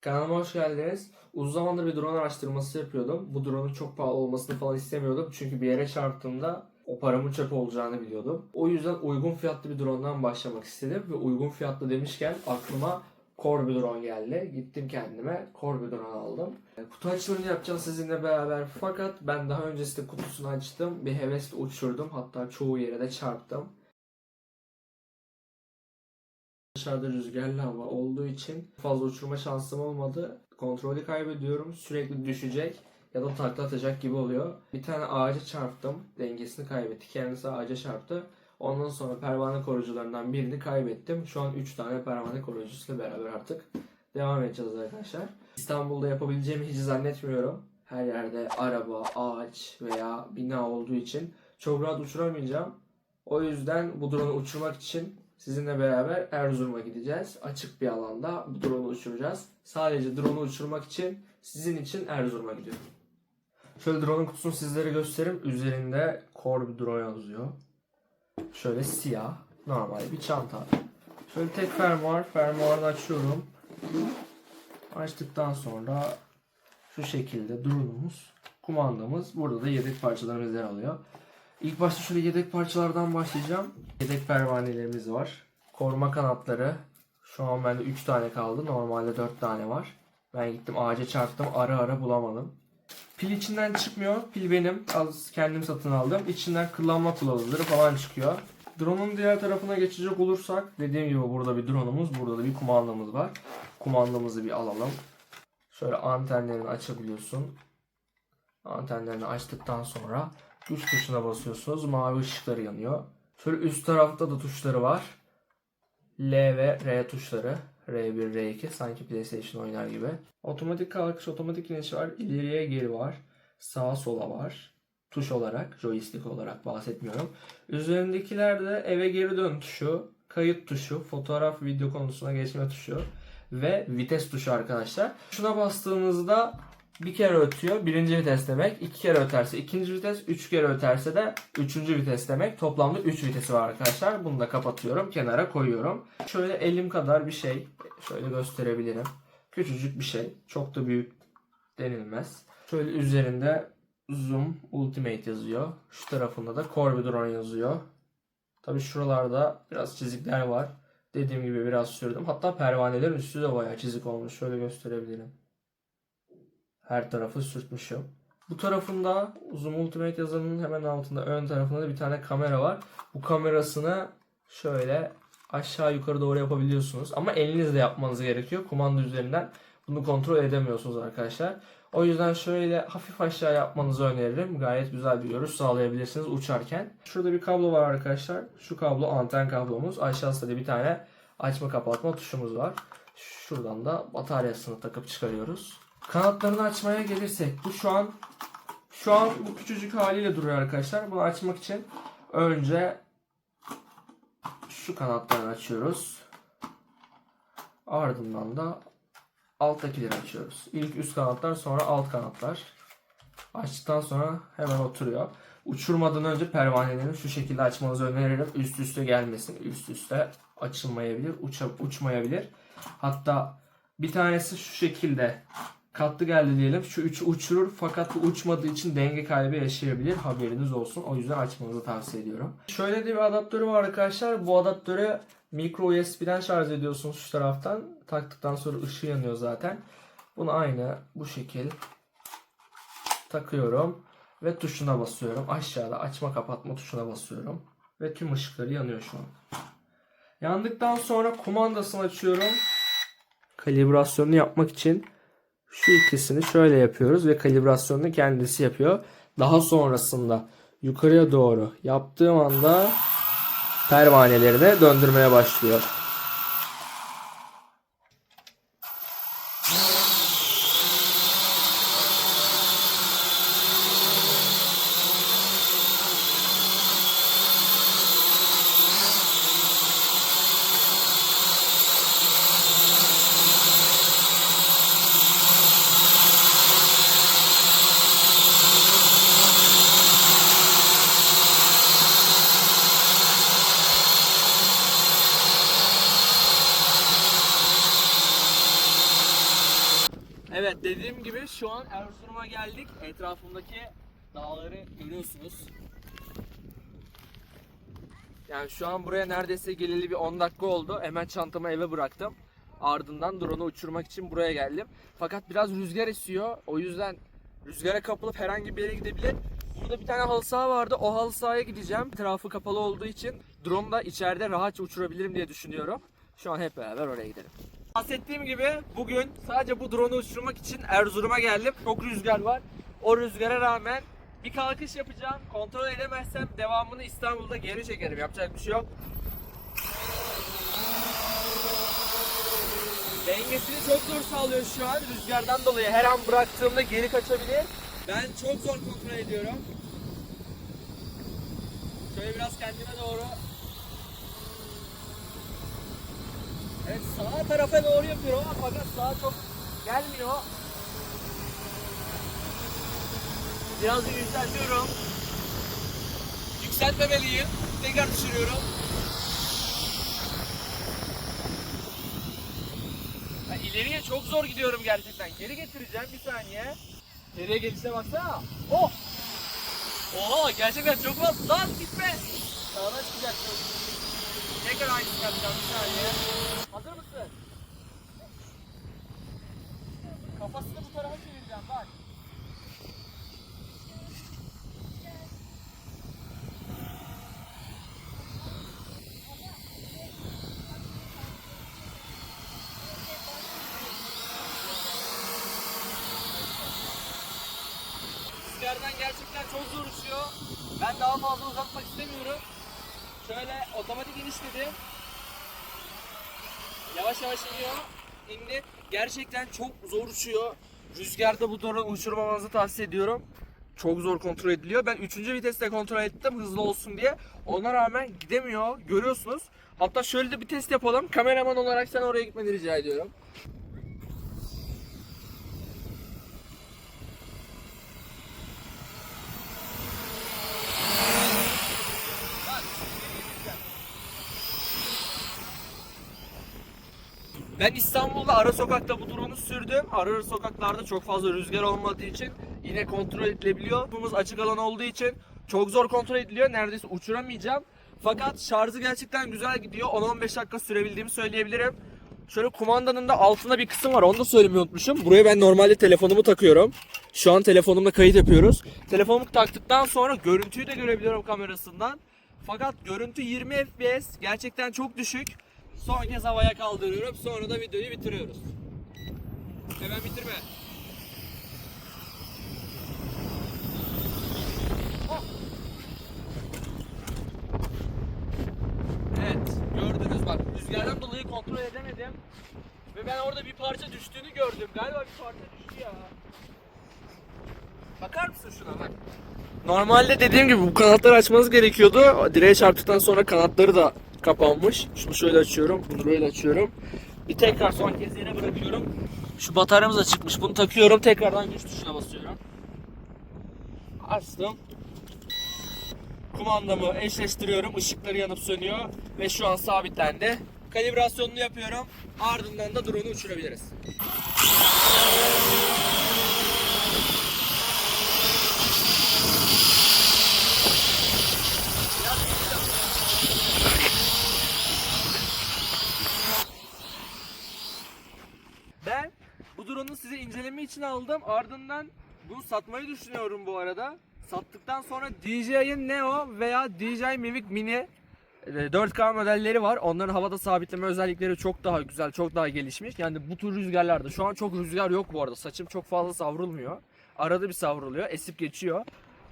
Kanalıma hoş geldiniz. Uzun zamandır bir drone araştırması yapıyordum. Bu drone'un çok pahalı olmasını falan istemiyordum. Çünkü bir yere çarptığımda o paramın çöp olacağını biliyordum. O yüzden uygun fiyatlı bir drone'dan başlamak istedim. Ve uygun fiyatlı demişken aklıma Core bir drone geldi. Gittim kendime Core bir drone aldım. E, Kutu açılımını yapacağız sizinle beraber. Fakat ben daha öncesinde kutusunu açtım. Bir hevesle uçurdum. Hatta çoğu yere de çarptım. Dışarıda rüzgarlı hava olduğu için fazla uçurma şansım olmadı. Kontrolü kaybediyorum. Sürekli düşecek ya da takla atacak gibi oluyor. Bir tane ağaca çarptım. Dengesini kaybetti. Kendisi ağaca çarptı. Ondan sonra pervane koruyucularından birini kaybettim. Şu an 3 tane pervane koruyucusuyla beraber artık devam edeceğiz arkadaşlar. İstanbul'da yapabileceğimi hiç zannetmiyorum. Her yerde araba, ağaç veya bina olduğu için çok rahat uçuramayacağım. O yüzden bu drone'u uçurmak için sizinle beraber Erzurum'a gideceğiz. Açık bir alanda bu drone'u uçuracağız. Sadece drone'u uçurmak için sizin için Erzurum'a gidiyorum. Şöyle drone'un kutusunu sizlere göstereyim. Üzerinde Core bir drone yazıyor. Şöyle siyah, normal bir çanta. Şöyle tek fermuar, fermuarını açıyorum. Açtıktan sonra şu şekilde drone'umuz, kumandamız, burada da yedek parçalarımız yer alıyor. İlk başta şöyle yedek parçalardan başlayacağım. Yedek pervanelerimiz var. Koruma kanatları. Şu an bende 3 tane kaldı. Normalde 4 tane var. Ben gittim ağaca çarptım. Ara ara bulamadım. Pil içinden çıkmıyor. Pil benim. Az kendim satın aldım. İçinden kullanma kılavuzları falan çıkıyor. Drone'un diğer tarafına geçecek olursak dediğim gibi burada bir drone'umuz, burada da bir kumandamız var. Kumandamızı bir alalım. Şöyle antenlerini açabiliyorsun. Antenlerini açtıktan sonra Güç tuşuna basıyorsunuz. Mavi ışıkları yanıyor. Şöyle üst tarafta da tuşları var. L ve R tuşları. R1, R2 sanki PlayStation oynar gibi. Otomatik kalkış, otomatik iniş var. İleriye geri var. Sağa sola var. Tuş olarak, joystick olarak bahsetmiyorum. Üzerindekiler de eve geri dön tuşu, kayıt tuşu, fotoğraf, video konusuna geçme tuşu ve vites tuşu arkadaşlar. Şuna bastığınızda bir kere ötüyor. Birinci vites demek. iki kere öterse ikinci vites. Üç kere öterse de üçüncü vites demek. Toplamda üç vitesi var arkadaşlar. Bunu da kapatıyorum. Kenara koyuyorum. Şöyle elim kadar bir şey. Şöyle gösterebilirim. Küçücük bir şey. Çok da büyük denilmez. Şöyle üzerinde Zoom Ultimate yazıyor. Şu tarafında da Core Drone yazıyor. Tabi şuralarda biraz çizikler var. Dediğim gibi biraz sürdüm. Hatta pervanelerin üstü de bayağı çizik olmuş. Şöyle gösterebilirim. Her tarafı sürtmüşüm. Bu tarafında Zoom Ultimate yazanın hemen altında ön tarafında da bir tane kamera var. Bu kamerasını şöyle aşağı yukarı doğru yapabiliyorsunuz. Ama elinizle yapmanız gerekiyor. Kumanda üzerinden bunu kontrol edemiyorsunuz arkadaşlar. O yüzden şöyle hafif aşağı yapmanızı öneririm. Gayet güzel bir görüş sağlayabilirsiniz uçarken. Şurada bir kablo var arkadaşlar. Şu kablo anten kablomuz. Aşağısında da bir tane açma kapatma tuşumuz var. Şuradan da bataryasını takıp çıkarıyoruz. Kanatlarını açmaya gelirsek bu şu an şu an bu küçücük haliyle duruyor arkadaşlar. Bunu açmak için önce şu kanatlarını açıyoruz. Ardından da alttakileri açıyoruz. İlk üst kanatlar sonra alt kanatlar. Açtıktan sonra hemen oturuyor. Uçurmadan önce pervanelerini şu şekilde açmanızı öneririm. Üst üste gelmesin. Üst üste açılmayabilir, uça, uçmayabilir. Hatta bir tanesi şu şekilde katlı geldi diyelim. Şu üçü uçurur fakat uçmadığı için denge kaybı yaşayabilir. Haberiniz olsun. O yüzden açmanızı tavsiye ediyorum. Şöyle de bir adaptörü var arkadaşlar. Bu adaptörü micro USB'den şarj ediyorsunuz şu taraftan. Taktıktan sonra ışığı yanıyor zaten. Bunu aynı bu şekil takıyorum ve tuşuna basıyorum. Aşağıda açma kapatma tuşuna basıyorum ve tüm ışıkları yanıyor şu an. Yandıktan sonra kumandasını açıyorum. Kalibrasyonunu yapmak için şu ikisini şöyle yapıyoruz ve kalibrasyonunu kendisi yapıyor. Daha sonrasında yukarıya doğru yaptığım anda pervanelerini döndürmeye başlıyor. Evet dediğim gibi şu an Erzurum'a geldik. Etrafımdaki dağları görüyorsunuz. Yani şu an buraya neredeyse geleli bir 10 dakika oldu. Hemen çantamı eve bıraktım. Ardından drone'u uçurmak için buraya geldim. Fakat biraz rüzgar esiyor. O yüzden rüzgara kapılıp herhangi bir yere gidebilir. Burada bir tane halı saha vardı. O halı sahaya gideceğim. Etrafı kapalı olduğu için drone da içeride rahatça uçurabilirim diye düşünüyorum. Şu an hep beraber oraya gidelim. Bahsettiğim gibi bugün sadece bu drone'u uçurmak için Erzurum'a geldim. Çok rüzgar var. O rüzgara rağmen bir kalkış yapacağım. Kontrol edemezsem devamını İstanbul'da geri çekerim. Yapacak bir şey yok. Dengesini çok zor sağlıyor şu an. Rüzgardan dolayı her an bıraktığımda geri kaçabilir. Ben çok zor kontrol ediyorum. Şöyle biraz kendime doğru. Evet sağ tarafa doğru yapıyorum ama fakat sağa çok gelmiyor. Biraz yükseltiyorum. Yükseltmemeliyim. Tekrar düşürüyorum. Ben ileriye çok zor gidiyorum gerçekten. Geri getireceğim bir saniye. Geriye gelişe baksana. Oh! Oha gerçekten çok fazla. Lan gitme. Sağdan çıkacak. Tekrar aynısını yapacağım bir saniye. Hazır mısın? Kafasını bu tarafa çevireceğim bak. Rüzgardan gerçekten çok zor uçuyor. Ben daha fazla uzatmak istemiyorum. Şöyle otomatik iniş dedi. Yavaş yavaş iniyor. İndi. Gerçekten çok zor uçuyor. Rüzgarda bu drone uçurmamanızı tavsiye ediyorum. Çok zor kontrol ediliyor. Ben 3. viteste kontrol ettim hızlı olsun diye. Ona rağmen gidemiyor. Görüyorsunuz. Hatta şöyle de bir test yapalım. Kameraman olarak sen oraya gitmeni rica ediyorum. Ben İstanbul'da ara sokakta bu drone'u sürdüm. Ara sokaklarda çok fazla rüzgar olmadığı için yine kontrol edilebiliyor. Bunumuz açık alan olduğu için çok zor kontrol ediliyor. Neredeyse uçuramayacağım. Fakat şarjı gerçekten güzel gidiyor. 10-15 dakika sürebildiğimi söyleyebilirim. Şöyle kumandanın da altında bir kısım var. Onu da söylemeyi unutmuşum. Buraya ben normalde telefonumu takıyorum. Şu an telefonumla kayıt yapıyoruz. Telefonumu taktıktan sonra görüntüyü de görebiliyorum kamerasından. Fakat görüntü 20 FPS. Gerçekten çok düşük. Son kez havaya kaldırıyorum. Sonra da videoyu bitiriyoruz. Hemen bitirme. Oh. Evet, gördünüz bak. Rüzgardan dolayı kontrol edemedim. Ve ben orada bir parça düştüğünü gördüm. Galiba bir parça düştü ya. Bakar mısın şuna bak. Normalde dediğim gibi bu kanatları açmanız gerekiyordu. Direğe çarptıktan sonra kanatları da kapanmış. Şunu şöyle açıyorum, bunu böyle açıyorum. Bir tekrar son kez yere bırakıyorum. Şu bataryamız da çıkmış. Bunu takıyorum. Tekrardan güç tuşuna basıyorum. Açtım. Kumandamı eşleştiriyorum. Işıkları yanıp sönüyor. Ve şu an sabitlendi. Kalibrasyonunu yapıyorum. Ardından da drone'u uçurabiliriz. Ben bu drone'u size inceleme için aldım. Ardından bunu satmayı düşünüyorum bu arada. Sattıktan sonra DJI'ın Neo veya DJI Mavic Mini e, 4K modelleri var. Onların havada sabitleme özellikleri çok daha güzel, çok daha gelişmiş. Yani bu tür rüzgarlarda şu an çok rüzgar yok bu arada. Saçım çok fazla savrulmuyor. Arada bir savruluyor, esip geçiyor.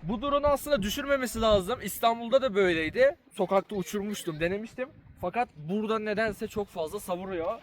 Bu drone'u aslında düşürmemesi lazım. İstanbul'da da böyleydi. Sokakta uçurmuştum, denemiştim. Fakat burada nedense çok fazla savuruyor.